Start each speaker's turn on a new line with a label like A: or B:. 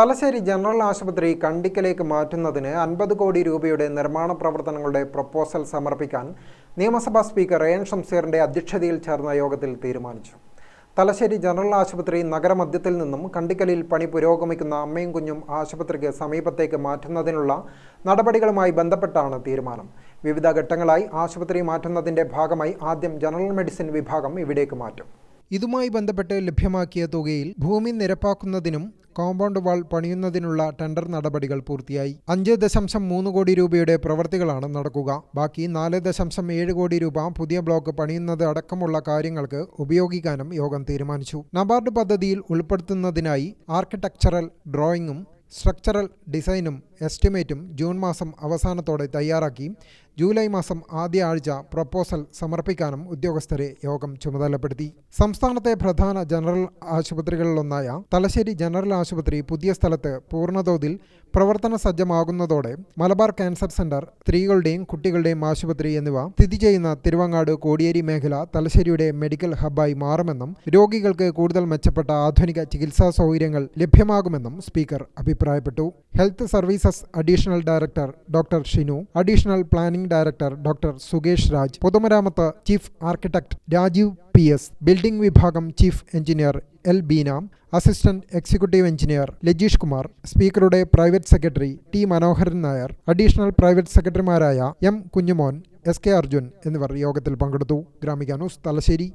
A: Thalassery general ആശുപത്രി കണ്ടിക്കലേക്ക് മാറ്റുന്നതിന് അൻപത് കോടി രൂപയുടെ നിർമ്മാണ പ്രവർത്തനങ്ങളുടെ പ്രപ്പോസൽ സമർപ്പിക്കാൻ നിയമസഭാ സ്പീക്കർ എൻ ഷംസീറിന്റെ അധ്യക്ഷതയിൽ ചേർന്ന യോഗത്തിൽ തീരുമാനിച്ചു. തലശ്ശേരി ജനറൽ ആശുപത്രി നഗരമധ്യത്തിൽ നിന്നും കണ്ടിക്കലിൽ പണി പുരോഗമിക്കുന്ന അമ്മയും കുഞ്ഞും ആശുപത്രിക്ക് സമീപത്തേക്ക് മാറ്റുന്നതിനുള്ള നടപടികളുമായി ബന്ധപ്പെട്ടാണ് തീരുമാനം. വിവിധ ഘട്ടങ്ങളായി ആശുപത്രി മാറ്റുന്നതിന്റെ ഭാഗമായി ആദ്യം ജനറൽ മെഡിസിൻ വിഭാഗം ഇവിടേക്ക് മാറ്റും. ഇതുമായി ബന്ധപ്പെട്ട് ലഭ്യമാക്കിയ തുകയിൽ ഭൂമി നിരപ്പാക്കുന്നതിനും കോമ്പൗണ്ട് വാൾ പണിയുന്നതിനുള്ള ടെൻഡർ നടപടികൾ പൂർത്തിയായി. അഞ്ച് ദശാംശം മൂന്ന് കോടി രൂപയുടെ പ്രവൃത്തികളാണ് നടക്കുക. ബാക്കി നാല് ദശാംശം ഏഴ് കോടി രൂപ പുതിയ ബ്ലോക്ക് പണിയുന്നത് അടക്കമുള്ള കാര്യങ്ങൾക്ക് ഉപയോഗിക്കാനും യോഗം തീരുമാനിച്ചു. നബാർഡ് പദ്ധതിയിൽ ഉൾപ്പെടുത്തുന്നതിനായി ആർക്കിടെക്ചറൽ ഡ്രോയിങ്ങും സ്ട്രക്ചറൽ ഡിസൈനും എസ്റ്റിമേറ്റും ജൂൺ മാസം അവസാനത്തോടെ തയ്യാറാക്കി. ജൂലൈ മാസം ആദ്യ ആഴ്ച പ്രപ്പോസൽ സമർപ്പിക്കാനും ഉദ്യോഗസ്ഥരെ യോഗം ചുമതലപ്പെടുത്തി. സംസ്ഥാനത്തെ പ്രധാന ജനറൽ ആശുപത്രികളിലൊന്നായ തലശ്ശേരി ജനറൽ ആശുപത്രി പുതിയ സ്ഥലത്ത് പൂർണതോതിൽ പ്രവർത്തന സജ്ജമാകുന്നതോടെ മലബാർ ക്യാൻസർ സെന്റർ സ്ത്രീകളുടെയും കുട്ടികളുടെയും ആശുപത്രി എന്നിവ സ്ഥിതി ചെയ്യുന്ന തിരുവങ്ങാട് കോടിയേരി മേഖല തലശ്ശേരിയുടെ മെഡിക്കൽ ഹബ്ബായി മാറുമെന്നും രോഗികൾക്ക് കൂടുതൽ മെച്ചപ്പെട്ട ആധുനിക ചികിത്സാ സൗകര്യങ്ങൾ ലഭ്യമാകുമെന്നും സ്പീക്കർ അഭിപ്രായപ്പെട്ടു. Health services additional director doctor Shinu additional planning director doctor Sukesh Raj പൊതുമരാമത്ത് chief architect Rajeev P S building വിഭാഗം chief engineer L Beena assistant executive engineer Lajeesh Kumar സ്പീക്കറുടെ private secretary T Manoharan Nair additional private സെക്രട്ടറിമാരായ M Kunjumon S K Arjun എന്നിവർ യോഗത്തിൽ പങ്കെടുത്തു. Gramika news Thalassery.